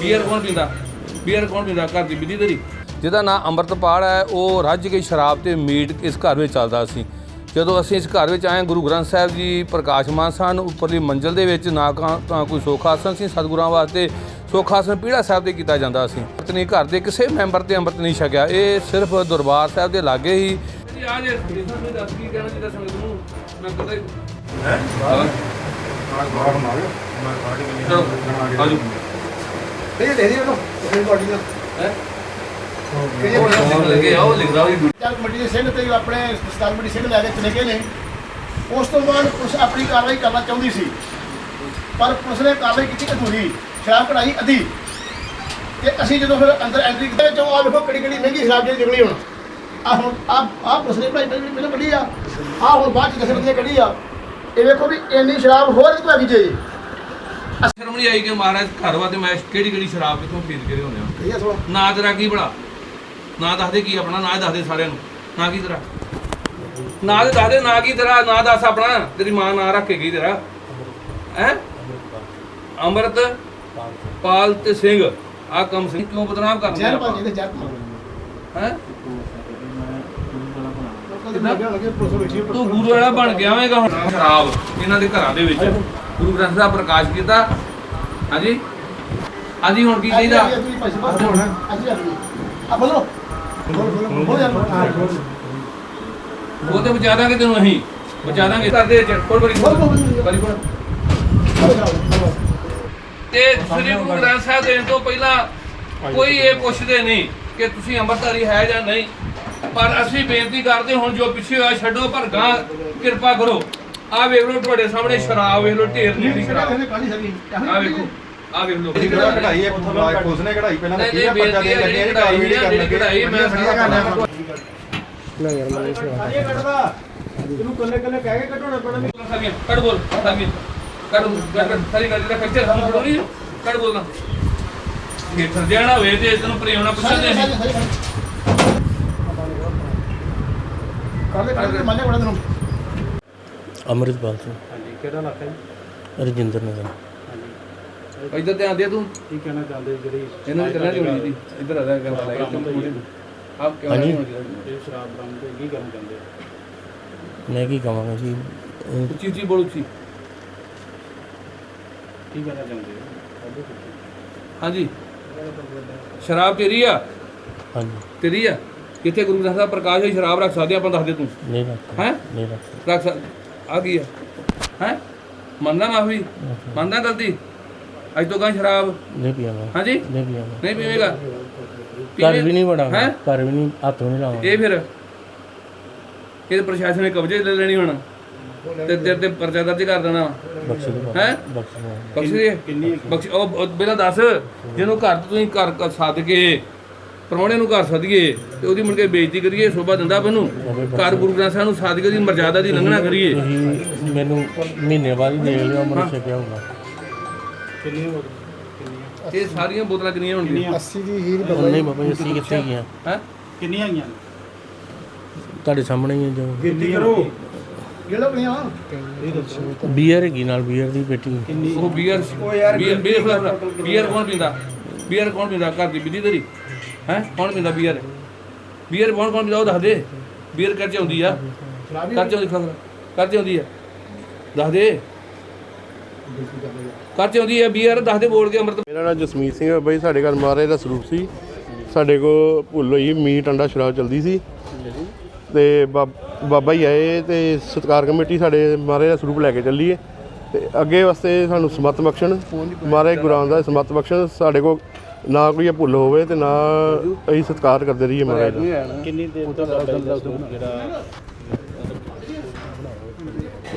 Beer ਕੌਣ ਪੀਂਦਾ? Beer ਕੌਣ ਪੀਂਦਾ ਘਰ ਦੀ ਬਿੱਲੀ ਤੇਰੀ? ਜਿਹਦਾ ਨਾਮ ਅੰਮ੍ਰਿਤਪਾਲ ਹੈ ਉਹ ਰੱਜ ਕੇ ਸ਼ਰਾਬ ਤੇ ਮੀਟ ਇਸ ਘਰ ਵਿੱਚ ਚੱਲਦਾ ਸੀ। ਜਦੋਂ ਅਸੀਂ ਇਸ ਘਰ ਵਿੱਚ ਆਏ ਗੁਰੂ ਗ੍ਰੰਥ ਸਾਹਿਬ ਜੀ ਪ੍ਰਕਾਸ਼ਮਾਨ ਸਨ ਉੱਪਰਲੀ ਮੰਜ਼ਲ ਦੇ ਵਿੱਚ ਨਾ ਤਾਂ ਕੋਈ ਸੋਖਾਸਨ ਸੀ ਸਤਿਗੁਰਾਂ ਵਾਸਤੇ ਸੋਖਾਸਨ ਪੀੜਾ ਸਾਹਿਬ ਤੇ ਕੀਤਾ ਜਾਂਦਾ ਸੀ। ਪਤਨੀ ਘਰ ਦੇ ਕਿਸੇ ਮੈਂਬਰ ਤੇ ਅੰਮ੍ਰਿਤ ਨਹੀਂ ਛਕਿਆ। ਇਹ ਸਿਰਫ ਦਰਬਾਰ ਸਾਹਿਬ ਦੇ ਲਾਗੇ ਹੀ ਆ ਜੇ ਦੱਸ ਕੀ ਕਹਿਣਾ ਚਾਹੀਦਾ ਸਮਝ ਤੂੰ ਮੈਂ ਕਦੇ ਹੈ ਚਲੋ ਆਜੋ ਇਹ ਦੇ ਦੇ ਉਹਨੂੰ ਇਹ ਬਾਡੀ ਦਾ ਹੈ? ਲੱਗੇ ਆ ਉਹ ਲਿਖਦਾ ਹੋਈ ਚੱਲ ਕਮੇਟੀ ਦੇ ਸਿੰਘ ਤੇ ਆਪਣੇ ਸਟਾਰ ਕਮੇਟੀ ਸਿੰਘ ਲੈ ਕੇ ਚਲੇ ਗਏ ਨੇ। ਉਸ ਤੋਂ ਬਾਅਦ ਪੁਲਿਸ ਆਪਣੀ ਕਾਰਵਾਈ ਕਰਨਾ ਚਾਹੁੰਦੀ ਸੀ। ਪਰ ਪੁਲਿਸ ਨੇ ਕਾਰਵਾਈ ਕੀਤੀ ਅਧੂਰੀ ਸ਼ਰਾਬ ਕਢਾਈ ਅੱਧੀ। ਤੇ ਅਸੀਂ ਜਦੋਂ ਫਿਰ ਅੰਦਰ ਐਂਟਰੀ ਕੀਤੇ ਆ ਵੇਖੋ ਕਿਹੜੀ ਕਿਹੜੀ ਮਹਿੰਗੀ ਸ਼ਰਾਬ ਜਿਹੜੀ ਨਿਕਲੀ ਹੁਣ। ਆ ਹੁਣ ਆ ਆ ਪੁਲਿਸ ਨੇ ਭਾਈ ਪਹਿਲਾਂ ਕੱਢੀ ਆ। ਆ ਹੁਣ ਬਾਅਦ ਚ ਦਸਰ ਕੱਢੀ ਆ। ਇਹ ਵੇਖੋ ਵੀ ਇੰਨੀ ਸ਼ਰਾਬ ਹੋਰ ਕਿਤੋਂ ਆ ਗਈ ਜੇ? ਸ਼ਰਮ ਨਹੀਂ ਆਈ ਕਿ ਮਹਾਰਾਜ ਘਰ ਵਾ ਤੇ ਮੈਂ ਕਿਹੜੀ ਕਿਹੜੀ ਸ਼ਰਾਬ ਕਿੱਥੋਂ ਖਰੀਦ ਕੇ ਲਿਆਉਂਦੇ ਆ? ਇਹ ਆ ਥੋੜਾ ਨਾਂ ਤੇਰਾ ਕੀ ਬੜਾ ਨਾਂ ਦੱਸ ਦੇ ਕੀ ਆਪਣਾ ਨਾਂ ਦੱਸ ਦੇ ਸਾਰਿਆਂ ਨੂੰ। ਨਾਂ ਕੀ ਤੇਰਾ? ਨਾਂ ਤੇ ਦੱਸ ਦੇ ਨਾਂ ਕੀ ਤੇਰਾ ਨਾਂ ਦੱਸ ਆਪਣਾ। ਤੇਰੀ ਮਾਂ ਨਾਂ ਰੱਖ ਕੇ ਗਈ ਤੇਰਾ? ਹੈ? ਅੰਮ੍ਰਿਤ ਪਾਲ ਤੇ ਸਿੰਘ। ਆ ਕੰਮ ਸਿੰਘ ਕਿਉਂ ਬਦਨਾਮ ਕਰਦੇ ਜ਼ਹਿਰ ਹੈ? ਤੂੰ ਗੁਰੂ ਵਾਲਾ ਬਣ ਗਿਆ ਹੋਵੇਗਾ ਹੁਣ। ਸ਼ਰਾਬ ਇਹਨਾਂ ਦੇ ਘਰਾਂ ਦੇ ਵਿੱਚ। ਗੁਰੂ ਗ੍ਰੰਥ ਸਾਹਿਬ ਪ੍ਰਕਾਸ਼ ਕੀਤਾ। ਹਾਂਜੀ? ਹਾਂਜੀ ਹੁਣ ਕੀ ਚਾਹੀਦਾ? ਆ ਬੋਲੋ। ਬੋਲ ਬੋਲ ਯਾਰ। ਉਹ ਤੇ ਬਚਾ ਦਾਂਗੇ ਤੈਨੂੰ ਅਸੀਂ। ਬਚਾ ਦਾਂਗੇ। ਕਰਦੇ ਕੋਲ ਬੜੀ ਬੜੀ ਤੇ ਸ੍ਰੀ ਗੁਰੂ ਗ੍ਰੰਥ ਸਾਹਿਬ ਦੇਣ ਤੋਂ ਪਹਿਲਾਂ ਕੋਈ ਇਹ ਪੁੱਛਦੇ ਨਹੀਂ ਕਿ ਤੁਸੀਂ ਅੰਮ੍ਰਿਤਧਾਰੀ ਹੈ ਜਾਂ ਨਹੀਂ। ਪਰ ਅਸੀਂ ਬੇਨਤੀ ਕਰਦੇ ਹੁਣ ਜੋ ਪਿੱਛੇ ਹੋਇਆ ਛੱਡੋ ਪਰ ਗਾਂ ਕਿਰਪਾ ਕਰੋ। ਆ ਵੇਖ ਲਓ ਤੁਹਾਡੇ ਸਾਹਮਣੇ ਸ਼ਰਾਬ ਵੇਖ ਲਓ ਢੇਰ ਨਹੀਂ ਸ਼ਰਾਬ ਆ ਵੇਖੋ ਆ ਵੇਖ ਲਓ। ਇਹ ਕਿਹੜਾ ਕਢਾਈ ਹੈ ਪੁੱਛ ਪੁਲਿਸ ਨੇ ਕਢਾਈ ਪਹਿਲਾਂ ਨਹੀਂ ਨਹੀਂ ਆ ਪਰਚਾ ਬੇਨਤੀ ਦੇ ਹੈ ਲੱਗੇ ਜਿਹੜੀ ਆ ਕਢਾਈ ਕਾਰਵਾਈ ਹੈ ਕਰਨ ਜਿਹੜੀ ਲੱਗੇ। ਕਢਾਈ ਮੈਂ ਸਾਰਾ ਕਰਨਾ ਇਹ ਕੱਢਦਾ। ਇਹਨੂੰ ਕੱਲੇ ਕੱਲੇ ਕਹਿ ਕੇ ਕੱਢਣਾ ਪੈਣਾ ਵੀ। ਸਾਰੀਆਂ ਕੱਢ ਬੋਲ ਸਾਰੀਆਂ। ਕੱਢ ਕੱਢ ਕੱਢ ਸਾਰੀ ਗੱਲ ਦਾ ਖੱਚਰ ਸਾਨੂੰ ਨਹੀਂ। ਕੱਢ ਬੋਲਣਾ ਇਹ ਸਰਜਣਾ ਹੋਵੇ ਤੇ ਤੈਨੂੰ ਪ੍ਰੇਮ ਨਾਲ ਪੁੱਛਦੇ ਨਹੀਂ ਕੱਲੇ ਕੱਲੇ ਮੰਨੇ ਬੜਾ ਤੈਨੂੰ ਅੰਮ੍ਰਿਤਪਾਲ ਸਿੰਘ। ਹਾਂਜੀ ਕਿਹੜਾ ਇਲਾਕਾ ਜੀ? ਰਜਿੰਦਰ ਨਗਰ। ਇੱਧਰ ਧਿਆਨ ਦੇ ਤੂੰ। ਕੀ ਕਹਿਣਾ ਚਾਹੁੰਦੇ ਜਿਹੜੀ ਇਹਨਾਂ ਦੀ ਕਰਨਾ ਨਹੀਂ ਹੋਣੀ ਸੀ ਇੱਧਰ ਆ ਜਾ ਗੱਲ ਲੈ ਆਪ ਕਿਉਂ। ਨਹੀਂ ਹੋਣੀ? ਇਹ ਸ਼ਰਾਬ ਬਰਾਮਦ ਹੋਈ, ਕੀ ਕਰਨਾ ਚਾਹੁੰਦੇ ਹੋ? ਮੈਂ ਕੀ ਕਹਾਂਗਾ ਜੀ? ਉੱਚੀ ਉੱਚੀ ਬੋਲ ਉੱਚੀ। ਕੀ ਕਹਿਣਾ ਚਾਹੁੰਦੇ। ਹਾਂਜੀ। ਸ਼ਰਾਬ ਤੇਰੀ ਆ। ਹਾਂਜੀ। ਤੇਰੀ ਆ। ਕਿੱਥੇ ਗੁਰੂ ਗ੍ਰੰਥ ਸਾਹਿਬ ਪ੍ਰਕਾਸ਼ ਹੋਈ ਸ਼ਰਾਬ ਰੱਖ ਸਕਦੇ ਆਪਾਂ ਦੱਸ ਦੇ ਤੂੰ। ਨਹੀਂ ਰੱਖਦਾ। ਹੈਂ? ਨਹੀਂ ਰੱਖ ਸਕ ਆ ਗਈ ਆ? ਹੈ? ਮੰਨਦਾ ਮਾਫੀ? ਮੰਨਦਾ ਗਲਤੀ? ਅੱਜ ਤੋਂ ਗਾਂ ਸ਼ਰਾਬ? ਨਹੀਂ ਪੀਵਾਂਗਾ। ਹਾਂਜੀ? ਨਹੀਂ ਪੀਵਾਂਗਾ। ਨਹੀਂ ਪੀਵੇਂਗਾ? ਘਰ ਵੀ ਨਹੀਂ ਹੈਂ? ਘਰ ਵੀ ਨਹੀਂ ਹੱਥ ਨਹੀਂ ਲਾਵਾਂਗਾ ਇਹ ਫਿਰ ਇਹ ਪ੍ਰਸ਼ਾਸਨ ਨੇ ਕਬਜ਼ੇ ਲੈ ਲੈਣੀ ਹੁਣ। ਤੇ ਤੇਰੇ ਤੇ ਪਰਚਾ ਦਰਜ ਕਰ ਦੇਣਾ। ਹੈਂ? ਬਖਸ਼ ਬਖਸ਼ ਉਹ ਪਹਿਲਾਂ ਦੱਸ। ਜਿਹਨੂੰ ਘਰ ਤੋਂ ਤੁਸੀਂ ਘਰ ਘਰ ਸੱਦ ਕੇ ਪ੍ਰਾਹੁਣੇ ਨੂੰ ਘਰ ਸੱਦੀਏ ਤੇ ਉਹਦੀ ਮੁੜ ਕੇ ਬੇਇੱਜ਼ਤੀ ਕਰੀਏ ਸੋਭਾ ਦਿੰਦਾ ਮੈਨੂੰ ਘਰ ਗੁਰੂ ਗ੍ਰੰਥ ਸਾਹਿਬ ਨੂੰ ਸੱਦ ਕੇ ਉਹਦੀ ਮਰਜ਼ਾਦਾ ਦੀ ਲੰਘਣਾ ਕਰੀਏ। ਮੈਨੂੰ ਮਹੀਨੇ ਬਾਅਦ ਹੀ ਦੇ ਲਿਓ ਅਮਰ ਛਕਿਆ ਹੋਊਗਾ ਕਿੰਨੀ ਹੋ ਇਹ ਸਾਰੀਆਂ ਬੋਤਲਾਂ ਕਿੰਨੀਆਂ ਹੋਣਗੀਆਂ? 80 ਦੀ ਹੀਰ ਉਹ ਨਹੀਂ ਬਾਬਾ ਜੀ ਅਸੀਂ ਕਿੱਥੇ ਗਿਆ ਹੈ? ਕਿੰਨੀਆਂ ਆਈਆਂ? ਤੁਹਾਡੇ ਸਾਹਮਣੇ ਹੀ ਜੋ। ਗਿਣਤੀ ਕਰੋ। ਬੀਅਰ ਹੈਗੀ ਨਾਲ ਬੀਅਰ ਦੀ ਪੇਟੀ। ਕਿੰਨੀ? ਉਹ ਬੀਅਰ ਬੀਅਰ ਫਲਾ ਬੀਅਰ ਕੌਣ ਪੀਂਦਾ? ਬੀਅਰ ਕੌਣ ਪੀਂਦਾ? ਘਰ ਦੀ ਬਿੱਲੀ ਤੇਰੀ? ਹੈ? ਕੌਣ ਪੀਂਦਾ ਬੀਅਰ ਬੀਅਰ ਕੌਣ ਕੌਣ ਪੀਂਦਾ? ਉਹ ਦੱਸ ਦੇ। ਬੀਅਰ ਕਰ ਚ ਆਉਂਦੀ ਆ। ਕਰ ਚ ਆਉਂਦੀ ਖਬਰ ਕਰ ਚ ਆਉਂਦੀ ਆ। ਦੱਸ ਦੇ। ਕਰ ਚ ਆਉਂਦੀ ਆ ਬੀਅਰ ਦੱਸ ਦੇ ਬੋਲ ਕੇ ਅੰਮ੍ਰਿਤ। ਮੇਰਾ ਨਾਮ ਜਸਮੀਤ ਸਿੰਘ ਹੈ ਬਾਈ ਸਾਡੇ ਘਰ ਮਹਾਰਾਜ ਦਾ ਸਰੂਪ ਸੀ। ਸਾਡੇ ਕੋ ਭੁੱਲ ਹੋਈ ਮੀਟ ਅੰਡਾ ਸ਼ਰਾਬ ਚਲਦੀ ਸੀ। ਤੇ ਬਾਬ- ਬਾਬਾ ਜੀ ਆਏ ਤੇ ਸਤਕਾਰ ਕਮੇਟੀ ਸਾਡੇ ਮਹਾਰਾਜ ਦਾ ਸਰੂਪ ਲੈ ਕੇ ਚੱਲੀਏ। ਤੇ ਅੱਗੇ ਵਾਸਤੇ ਸਾਨੂੰ ਸਮਤ ਬਖਸ਼ਣ। ਮਹਾਰਾਜ ਗੁਰੂ ਰਾਮਦਾਸ ਸਮਤ ਬਖਸ਼ਣ। ਸਾਡੇ ਕੋ ਨਾ ਕੋਈ ਇਹ ਭੁੱਲ ਹੋਵੇ ਤੇ ਨਾ ਅਸੀਂ ਸਤਕਾਰ ਕਰਦੇ ਰਹੀਏ ਮਹਾਰਾਜ ਦਾ। ਕਿੰਨੀ ਦੇਰ ਤੋਂ ਬਾਬਾ ਜੀ ਸਰੂਪ ਜਿਹੜਾ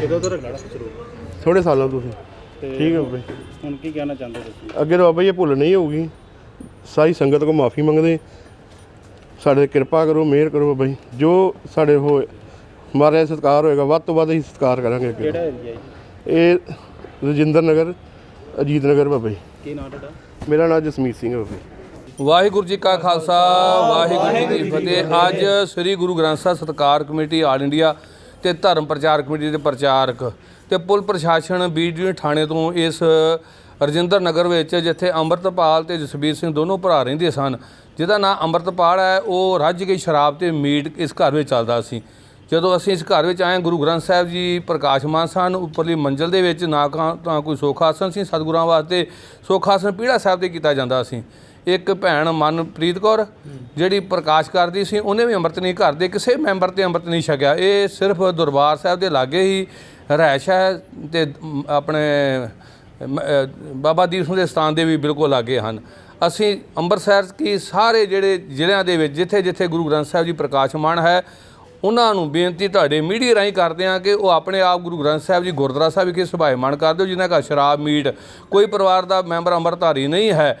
ਕਿਦੋਂ ਤੋਂ ਰੱਖਣਾ ਸਰੂਪ ਥੋੜੇ ਸਾਲਾਂ ਤੋਂ ਤੁਸੀਂ ਤੇ ਠੀਕ ਹੈ ਬਾਈ ਹੁਣ ਕੀ ਕਹਿਣਾ ਚਾਹੁੰਦੇ ਤੁਸੀਂ? ਅੱਗੇ ਤੋਂ ਬਾਬਾ ਜੀ ਇਹ ਭੁੱਲ ਨਹੀਂ ਹੋਊਗੀ। ਸਾਰੀ ਸੰਗਤ ਕੋ ਮਾਫੀ ਮੰਗਦੇ। ਸਾਡੇ ਤੇ ਕਿਰਪਾ ਕਰੋ ਮਿਹਰ ਕਰੋ ਬਾਬਾ ਜੀ। ਜੋ ਸਾਡੇ ਹੋਏ ਮਾਰੇ ਸਤਿਕਾਰ ਹੋਏਗਾ ਵੱਧ ਤੋਂ ਵੱਧ ਅਸੀਂ ਸਤਿਕਾਰ ਕਰਾਂਗੇ ਅੱਗੇ। ਕਿਹੜਾ ਏਰੀਆ ਜੀ? ਇਹ ਰਜਿੰਦਰ ਨਗਰ ਅਜੀਤ ਨਗਰ ਬਾਬਾ ਜੀ। ਕੀ ਨਾਮ ਤੁਹਾਡਾ? ਮੇਰਾ ਨਾਮ ਜਸਮੀਤ ਸਿੰਘ ਹੈ ਵਾਹਿਗੁਰੂ ਜੀ ਕਾ ਖਾਲਸਾ ਵਾਹਿਗੁਰੂ ਜੀ ਕੀ ਫਤਿਹ। ਅੱਜ ਸ੍ਰੀ ਗੁਰੂ ਗ੍ਰੰਥ ਸਾਹਿਬ ਸਤਕਾਰ ਕਮੇਟੀ ਆਲ ਇੰਡੀਆ ਤੇ ਧਰਮ ਪ੍ਰਚਾਰ ਕਮੇਟੀ ਦੇ ਪ੍ਰਚਾਰਕ ਤੇ ਪੁਲ ਪ੍ਰਸ਼ਾਸਨ ਬੀਡੀਓ ਥਾਣੇ ਤੋਂ ਇਸ ਰਜਿੰਦਰ ਨਗਰ ਵਿੱਚ ਜਿੱਥੇ ਅੰਮ੍ਰਿਤਪਾਲ ਤੇ ਜਸਬੀਰ ਸਿੰਘ ਦੋਨੋਂ ਭਰਾ ਰਹਿੰਦੇ ਸਨ ਜਿਹਦਾ ਨਾਂ ਅੰਮ੍ਰਿਤਪਾਲ ਹੈ ਉਹ ਰੱਜ ਕੇ ਸ਼ਰਾਬ ਤੇ ਮੀਟ ਇਸ ਘਰ ਵਿੱਚ ਚੱਲਦਾ ਸੀ। ਜਦੋਂ ਅਸੀਂ ਇਸ ਘਰ ਵਿੱਚ ਆਏ, ਗੁਰੂ ਗ੍ਰੰਥ ਸਾਹਿਬ ਜੀ ਪ੍ਰਕਾਸ਼ਮਾਨ ਸਨ, ਉੱਪਰਲੀ ਮੰਜ਼ਲ ਦੇ ਵਿੱਚ ਨਾ ਕਾ- ਤਾਂ ਕੋਈ ਸੋਖਾਸਨ ਸੀ ਸਤਿਗੁਰਾਂ ਵਾਸਤੇ, ਸੋਖਾਸਨ ਪੀੜਾ ਸਾਹਿਬ ਤੇ ਕੀਤਾ ਜਾਂਦਾ ਸੀ। ਇੱਕ ਭੈਣ ਮਨਪ੍ਰੀਤ ਕੌਰ, ਜਿਹੜੀ ਪ੍ਰਕਾਸ਼ ਕਰਦੀ ਸੀ, ਉਹਨੇ ਵੀ ਅੰਮ੍ਰਿਤ ਨਹੀਂ ਘਰ ਦੇ ਕਿਸੇ ਮੈਂਬਰ ਤੇ ਅੰਮ੍ਰਿਤ ਨਹੀਂ ਛਕਿਆ। ਇਹ ਸਿਰਫ ਦਰਬਾਰ ਸਾਹਿਬ ਦੇ ਲਾਗੇ ਹੀ ਰਹਿਸ਼ ਹੈ ਤੇ ਆਪਣੇ ਬਾਬਾ ਦੀਪ ਸਿੰਘ ਦੇ ਸਥਾਨ ਦੇ ਵੀ ਬਿਲਕੁਲ ਲਾਗੇ ਹਨ। ਅਸੀਂ ਅੰਮ੍ਰਿਤਸਰ ਕੀ ਸਾਰੇ ਜਿਹੜੇ ਜ਼ਿਲ੍ਹਿਆਂ ਦੇ ਵਿੱਚ ਜਿੱਥੇ ਜਿੱਥੇ ਗੁਰੂ ਗ੍ਰੰਥ ਸਾਹਿਬ ਜੀ ਪ੍ਰਕਾਸ਼ਮਾਨ ਹੈ ਉਹਨਾਂ ਨੂੰ ਬੇਨਤੀ ਤੁਹਾਡੇ ਮੀਡੀਆ ਰਾਹੀਂ ਕਰਦੇ ਹਾਂ ਕਿ ਉਹ ਆਪਣੇ ਆਪ ਗੁਰੂ ਗ੍ਰੰਥ ਸਾਹਿਬ ਜੀ ਗੁਰਦੁਆਰਾ ਸਾਹਿਬ ਵਿਖੇ ਸੁਭਾਏਮਾਨ ਕਰ ਦਿਓ, ਜਿਨ੍ਹਾਂ ਦਾ ਸ਼ਰਾਬ, ਮੀਟ ਕੋਈ ਪਰਿਵਾਰ ਦਾ ਮੈਂਬਰ ਅੰਮ੍ਰਿਤਧਾਰੀ ਨਹੀਂ ਹੈ।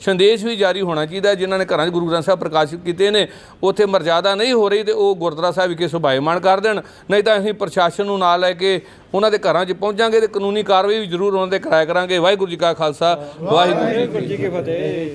ਸੰਦੇਸ਼ ਵੀ ਜਾਰੀ ਹੋਣਾ ਚਾਹੀਦਾ ਜਿਨ੍ਹਾਂ ਨੇ ਘਰਾਂ 'ਚ ਗੁਰੂ ਗ੍ਰੰਥ ਸਾਹਿਬ ਪ੍ਰਕਾਸ਼ਿਤ ਕੀਤੇ ਨੇ। ਉੱਥੇ ਮਰਜ਼ਾਦਾ ਨਹੀਂ ਹੋ ਰਹੀ ਤੇ ਉਹ ਗੁਰਦੁਆਰਾ ਸਾਹਿਬ ਵਿਖੇ ਸੁਭਾਏਮਾਨ ਕਰ ਦੇਣ। ਨਹੀਂ ਤਾਂ ਅਸੀਂ ਪ੍ਰਸ਼ਾਸਨ ਨੂੰ ਨਾਲ ਲੈ ਕੇ ਉਹਨਾਂ ਦੇ ਘਰਾਂ 'ਚ ਪਹੁੰਚਾਂਗੇ ਤੇ ਕਾਨੂੰਨੀ ਕਾਰਵਾਈ ਵੀ ਜ਼ਰੂਰ ਉਹਨਾਂ ਦੇ ਕਰਾਇਆ ਕਰਾਂਗੇ। ਵਾਹਿਗੁਰੂ ਜੀ ਕਾ ਖਾਲਸਾ, ਵਾਹਿਗੁਰੂ ਜੀ ਕੀ ਫਤਿਹ।